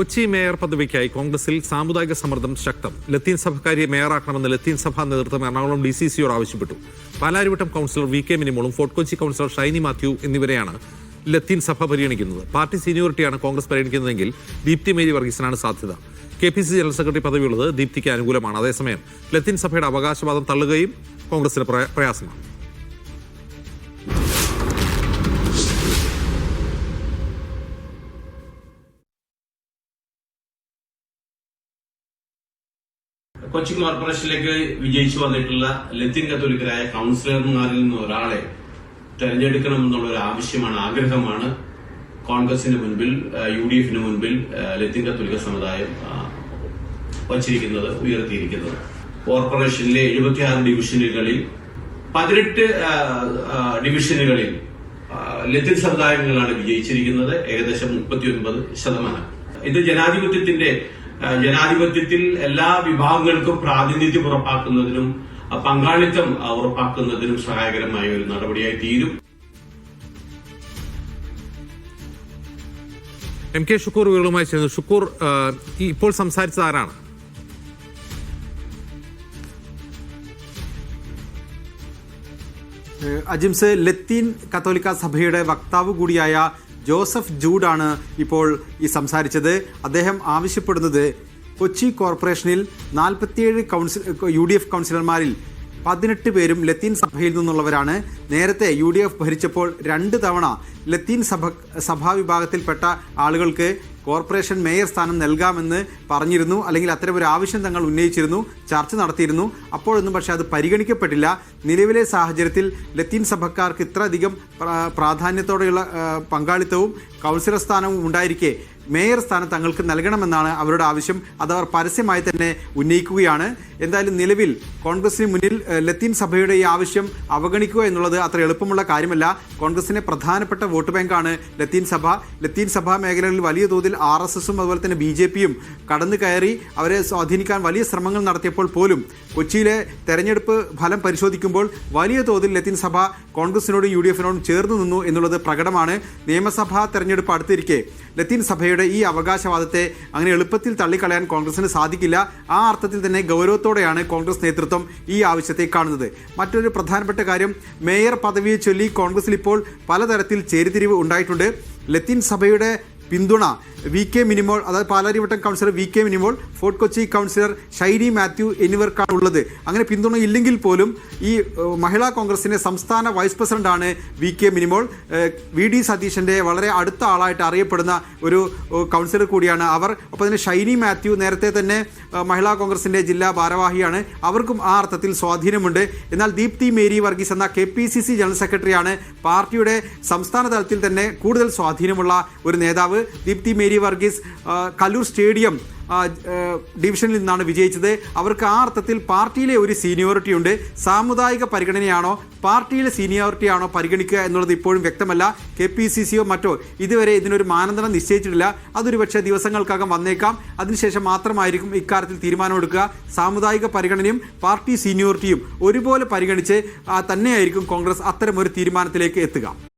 Kochi mayor പദവിക്കായി കോൺഗ്രസിൽ സാമുദായിക സമ്മർദ്ദം ശക്തം. ലത്തീൻ സഭക്കാരിയെ മേയറാക്കണമെന്ന് ലത്തീൻ സഭാ നേതൃത്വം എറണാകുളം ഡി സി സിയോട് ആവശ്യപ്പെട്ടു. പാലാരിവട്ടം കൗൺസിലർ വി കെ മിനിമോളും ഫോർട്ട് കൊച്ചി കൗൺസിലർ ഷൈനി മാത്യു എന്നിവരെയാണ് ലത്തീൻ സഭ പരിഗണിക്കുന്നത്. പാർട്ടി സീനിയോറിറ്റിയാണ് കോൺഗ്രസ് പരിഗണിക്കുന്നതെങ്കിൽ ദീപ്തി മേരി വർഗീസിനാണ് സാധ്യത. K P C general secretary പദവിയുള്ളത് ദീപ്തിക്ക് അനുകൂലമാണ്. അതേസമയം ലത്തീൻ സഭയുടെ അവകാശവാദം തള്ളുകയും കോൺഗ്രസിന് പ്രയ- പ്രയാസമാണ്. കൊച്ചി കോർപ്പറേഷനിലേക്ക് വിജയിച്ചു വന്നിട്ടുള്ള ലത്തീൻ കത്തോലിക്കരായ കൗൺസിലർമാരിൽ നിന്ന് ഒരാളെ തെരഞ്ഞെടുക്കണമെന്നുള്ള ഒരു ആവശ്യമാണ് ആഗ്രഹമാണ്. കോൺഗ്രസിന് മുൻപിൽ യു ഡി എഫിന് മുൻപിൽ ലത്തിൻ കത്തോലിക്ക സമുദായം വച്ചിരിക്കുന്നത് ഉയർത്തിയിരിക്കുന്നത്. കോർപ്പറേഷനിലെ എഴുപത്തിയാറ് ഡിവിഷനുകളിൽ പതിനെട്ട് ഡിവിഷനുകളിൽ ലത്തിൻ സമുദായങ്ങളാണ് വിജയിച്ചിരിക്കുന്നത്. ഏകദേശം മുപ്പത്തിയൊൻപത് ശതമാനം. ഇത് ജനാധിപത്യത്തിന്റെ ജനാധിപത്യത്തിൽ എല്ലാ വിഭാഗങ്ങൾക്കും പ്രാതിനിധ്യം ഉറപ്പാക്കുന്നതിനും പങ്കാളിത്തം ഉറപ്പാക്കുന്നതിനും സഹായകരമായ ഒരു നടപടിയായി തീരും. എം കെ ഷുക്കൂർ വിവരങ്ങളുമായി ചേർന്നു. ഷുക്കൂർ ഈ ഇപ്പോൾ സംസാരിച്ചത് ആരാണ്? അജിംസ് ലത്തീൻ കത്തോലിക്ക സഭയുടെ വക്താവ് കൂടിയായ ജോസഫ് ജൂഡാണ് ഇപ്പോൾ ഈ സംസാരിച്ചത്. അദ്ദേഹം ആവശ്യപ്പെടുന്നത് കൊച്ചി കോർപ്പറേഷനിൽ നാൽപ്പത്തിയേഴ് കൗൺസിൽ യു ഡി എഫ് കൗൺസിലർമാരിൽ പതിനെട്ട് പേരും ലത്തീൻ സഭയിൽ നിന്നുള്ളവരാണ്. നേരത്തെ യു ഡി എഫ് ഭരിച്ചപ്പോൾ രണ്ട് തവണ ലത്തീൻ സഭ സഭാ വിഭാഗത്തിൽപ്പെട്ട ആളുകൾക്ക് കോർപ്പറേഷൻ മേയർ സ്ഥാനം നൽകാമെന്ന് പറഞ്ഞിരുന്നു. അല്ലെങ്കിൽ അത്തരം ഒരു ആവശ്യം തങ്ങൾ ഉന്നയിച്ചിരുന്നു. ചർച്ച നടത്തിയിരുന്നു. അപ്പോഴൊന്നും പക്ഷേ അത് പരിഗണിക്കപ്പെട്ടില്ല. നിലവിലെ സാഹചര്യത്തിൽ ലത്തീൻ സഭക്കാർക്ക് ഇത്രയധികം പ്രാ- പ്രാധാന്യത്തോടെയുള്ള പങ്കാളിത്തവും കൗൺസിലർ സ്ഥാനവും ഉണ്ടായിരിക്കെ മേയർ സ്ഥാനം തങ്ങൾക്ക് നൽകണമെന്നാണ് അവരുടെ ആവശ്യം. അവർ പരസ്യമായി തന്നെ ഉന്നയിക്കുകയാണ്. എന്തായാലും നിലവിൽ കോൺഗ്രസിന് മുന്നിൽ ലത്തീൻ സഭയുടെ ഈ ആവശ്യം അവഗണിക്കുക എന്നുള്ളത് അത്ര എളുപ്പമുള്ള കാര്യമല്ല. കോൺഗ്രസിന്റെ പ്രധാനപ്പെട്ട വോട്ട് ബാങ്കാണ് ലത്തീൻ സഭ. ലത്തീൻ സഭാ മേഖലകളിൽ വലിയ തോതിൽ ആർ എസ് എസും അതുപോലെ തന്നെ ബി ജെ പിയും കടന്നു കയറി അവരെ സ്വാധീനിക്കാൻ വലിയ ശ്രമങ്ങൾ നടത്തിയപ്പോൾ പോലും കൊച്ചിയിലെ തെരഞ്ഞെടുപ്പ് ഫലം പരിശോധിക്കുമ്പോൾ വലിയ തോതിൽ ലത്തീൻ സഭ കോൺഗ്രസിനോടും യു ഡി എഫിനോടും ചേർന്ന് നിന്നു എന്നുള്ളത് പ്രകടമാണ്. നിയമസഭാ തെരഞ്ഞെടുപ്പ് അടുത്തിരിക്കെ ലത്തീൻ സഭയുടെ ഈ അവകാശവാദത്തെ അങ്ങനെ എളുപ്പത്തിൽ തള്ളിക്കളയാൻ കോൺഗ്രസിന് സാധിക്കില്ല. ആ അർത്ഥത്തിൽ തന്നെ ഗൗരവത്തോടെയാണ് കോൺഗ്രസ് നേതൃത്വം ഈ ആവശ്യത്തെ കാണുന്നത്. മറ്റൊരു പ്രധാനപ്പെട്ട കാര്യം മേയർ പദവിയെ ചൊല്ലി കോൺഗ്രസിൽ ഇപ്പോൾ പലതരത്തിൽ ചേരിതിരിവ് ഉണ്ടായിട്ടുണ്ട്. ലത്തീൻ സഭയുടെ പിന്തുണ. വി കെ മിനിമോൾ അതായത് Palarivattom councillor V K Minimol Fort Kochi councillor Shiny Mathew എന്നിവർക്കാണ് ഉള്ളത്. അങ്ങനെ പിന്തുണ ഇല്ലെങ്കിൽ പോലും ഈ മഹിളാ കോൺഗ്രസിന്റെ സംസ്ഥാന വൈസ് പ്രസിഡന്റാണ് V K Minimol V D സതീശന്റെ വളരെ അടുത്ത ആളായിട്ട് അറിയപ്പെടുന്ന ഒരു കൗൺസിലർ കൂടിയാണ് അവർ. അപ്പോൾ തന്നെ ഷൈനി മാത്യു നേരത്തെ തന്നെ മഹിളാ കോൺഗ്രസിന്റെ ജില്ലാ ഭാരവാഹിയാണ്. അവർക്കും ആ അർത്ഥത്തിൽ സ്വാധീനമുണ്ട്. എന്നാൽ ദീപ്തി മേരി വർഗീസ് എന്ന K P C C general സെക്രട്ടറിയാണ് പാർട്ടിയുടെ സംസ്ഥാന തലത്തിൽ തന്നെ കൂടുതൽ സ്വാധീനമുള്ള ഒരു നേതാവ്. ദീപ്തി മേരി വർഗീസ് കലൂർ സ്റ്റേഡിയം ഡിവിഷനിൽ നിന്നാണ് വിജയിച്ചത്. അവർക്ക് ആ അർത്ഥത്തിൽ പാർട്ടിയിലെ ഒരു സീനിയോറിറ്റി ഉണ്ട്. സാമുദായിക പരിഗണനയാണോ പാർട്ടിയിലെ സീനിയോറിറ്റി ആണോ പരിഗണിക്കുക എന്നുള്ളത് ഇപ്പോഴും വ്യക്തമല്ല. കെ പി സി സിയോ മറ്റോ ഇതുവരെ ഇതിനൊരു മാനദണ്ഡം നിശ്ചയിച്ചിട്ടില്ല. അതൊരു പക്ഷേ ദിവസങ്ങൾക്കകം വന്നേക്കാം. അതിനുശേഷം മാത്രമായിരിക്കും ഇക്കാര്യത്തിൽ തീരുമാനമെടുക്കുക. സാമുദായിക പരിഗണനയും പാർട്ടി സീനിയോറിറ്റിയും ഒരുപോലെ പരിഗണിച്ച് തന്നെയായിരിക്കും കോൺഗ്രസ് അത്തരമൊരു തീരുമാനത്തിലേക്ക് എത്തുക.